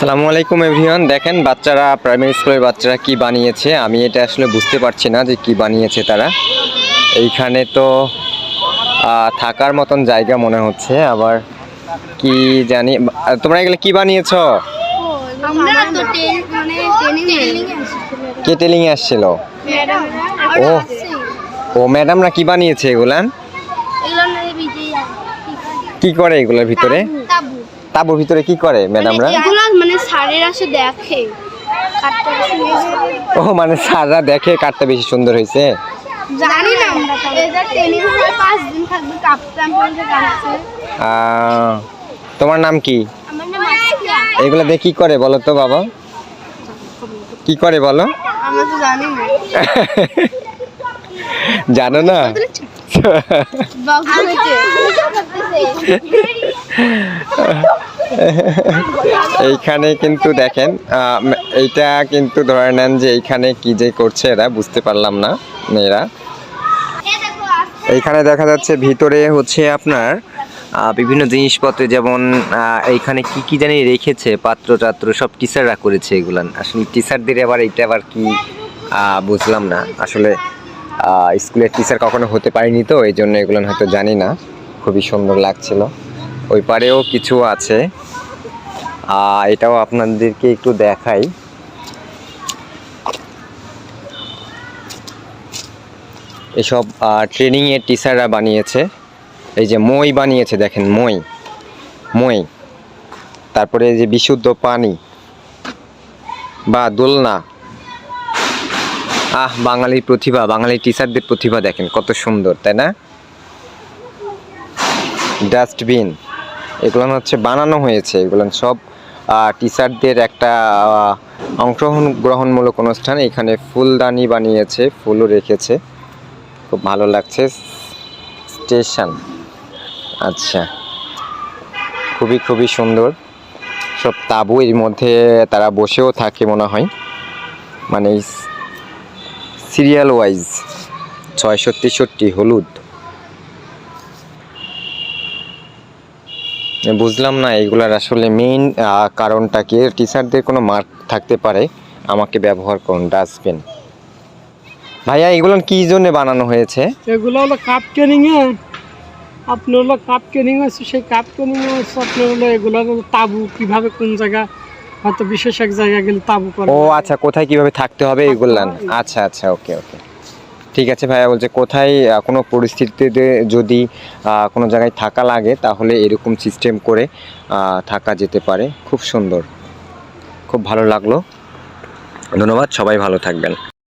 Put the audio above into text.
আসসালামু আলাইকুম এভরিওয়ান। দেখেন বাচ্চারা প্রাইমারি স্কুলের বাচ্চারা কি বানিয়েছে? আমি এটা আসলে বুঝতে পারছি না যে কি বানিয়েছে তারা। এইখানে তো থাকার মতন জায়গা মনে হচ্ছে। আবার কি জানি তোমরা এগুলো কি বানিয়েছো? মানে কে টেলিং আসছিল। ও ও ম্যাডামরা কি বানিয়েছে এগুলান কি করে এগুলোর ভিতরে? তাবু। তাবুর ভিতরে কি করে ম্যাডামরা? মানে আসে দেখে। ও মানে স্যাররা দেখে কাঠটা বেশি সুন্দর হয়েছে? জানি না আমরা ট্রেনিং হয় পাঁচ দিন থাকবে কাপ্তান পর্যন্ত কাটছে আহ, তোমার নাম কি? আমার নাম আসিয়া এগুলো দিয়ে কি করে বলো তো বাবা? কি করে বলো? আমরা তো জানি না। জানো না? বক্স হয়েছে এইখানে কিন্তু দেখেন এইটা কিন্তু ধরে নেন যে এইখানে কি যে করছে এরা, বুঝতে পারলাম না মেয়েরা। এইখানে দেখা যাচ্ছে ভিতরে হচ্ছে আপনার বিভিন্ন জিনিসপত্র যেমন এইখানে কি কি জানি রেখেছে পাত্র টাত্র সব টিচাররা করেছে এগুলান আসলে টিচারদের আবার এইটা আবার কি বুঝলাম না। আসলে স্কুলের টিচার কখনো হতে পারিনি তো এই জন্য এগুলো হয়তো জানি না। খুবই সুন্দর লাগছিল। ওই পারেও কিছু আছে। আহ, এটাও আপনাদেরকে একটু দেখাই। এসব ট্রেনিং এর টিচাররা বানিয়েছে। এই যে মই বানিয়েছে দেখেন মই। মই। তারপরে এই যে বিশুদ্ধ পানি বা দোলনা। আহ বাঙালির প্রতিভা বাঙালি টিচারদের প্রতিভা দেখেন কত সুন্দর তাই না? ডাস্টবিন এগুলো হচ্ছে বানানো হয়েছে। এগুলো সব টিচারদের একটা অংশগ্রহণ গ্রহণমূলক অনুষ্ঠান। এখানে ফুলদানি বানিয়েছে, ফুলও রেখেছে। খুব ভালো লাগছে। স্টেশন। আচ্ছা। খুবই খুবই সুন্দর। সব তাবু এর মধ্যে তারা বসেও থাকে মনে হয়। মানে সিরিয়াল ওয়াইজ ছয়শো তেষট্টি হলুদ। বুঝলাম না এগুলার আসলে মেইন কারণটা কি? টিচারদের কোনো মার্ক থাকতে পারে? আমাকে ব্যবহার করুন ডাস্টবিন ভাইয়া এগুলো কি জন্য বানানো হয়েছে? এগুলো হলো কাপ ট্রেনিং এ আপনার হলো কাপ ট্রেনিং আছে সেই কাপ এ হচ্ছে আপনার হলো এগুলো তাবু কীভাবে কোন জায়গা হয়তো বিশেষ এক জায়গা গেলে তাবু করে ও আচ্ছা কোথায় কীভাবে থাকতে হবে এগুলান আচ্ছা আচ্ছা ওকে ওকে। ঠিক আছে ভাইয়া, বলছে কোথায় কোনো পরিস্থিতিতে যদি কোনো জায়গায় থাকা লাগে, তাহলে এরকম সিস্টেম করে থাকা যেতে পারে। খুব সুন্দর। খুব ভালো লাগল। ধন্যবাদ, সবাই ভালো থাকবেন।